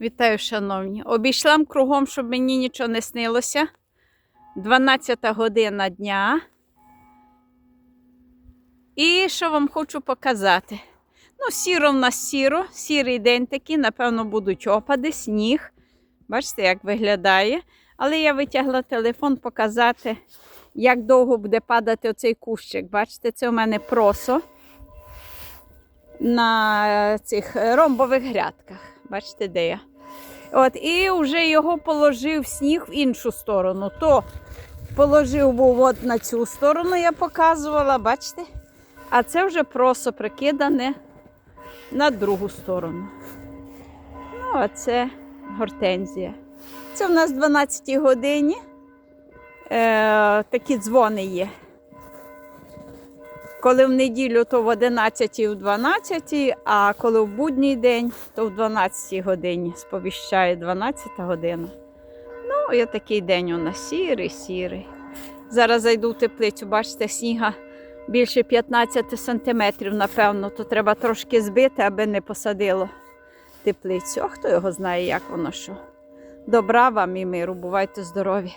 Вітаю, шановні. Обійшла кругом, щоб мені нічого не снилося. 12 година дня. І що вам хочу показати? Ну, сіро в нас сіро, сірий день такий, напевно, будуть опади, сніг. Бачите, як виглядає. Але я витягла телефон показати, як довго буде падати оцей кущик. Бачите, це у мене просо на цих ромбових грядках. Бачите, де я? От, і вже його положив сніг в іншу сторону. То положив був от на цю сторону, я показувала, бачите? А це вже просто прикидане на другу сторону. Ну, а це гортензія. Це в нас 12 годині. Е, такі дзвони є. Коли в неділю, то в 11 і в 12, а коли в будній день, то в 12 годині сповіщає 12 година. Ну, і такий день у нас сірий, сірий. Зараз зайду в теплицю, бачите, сніга більше 15 сантиметрів, напевно, то треба трошки збити, аби не посадило теплицю. А хто його знає, як воно що. Добра вам і миру, бувайте здорові!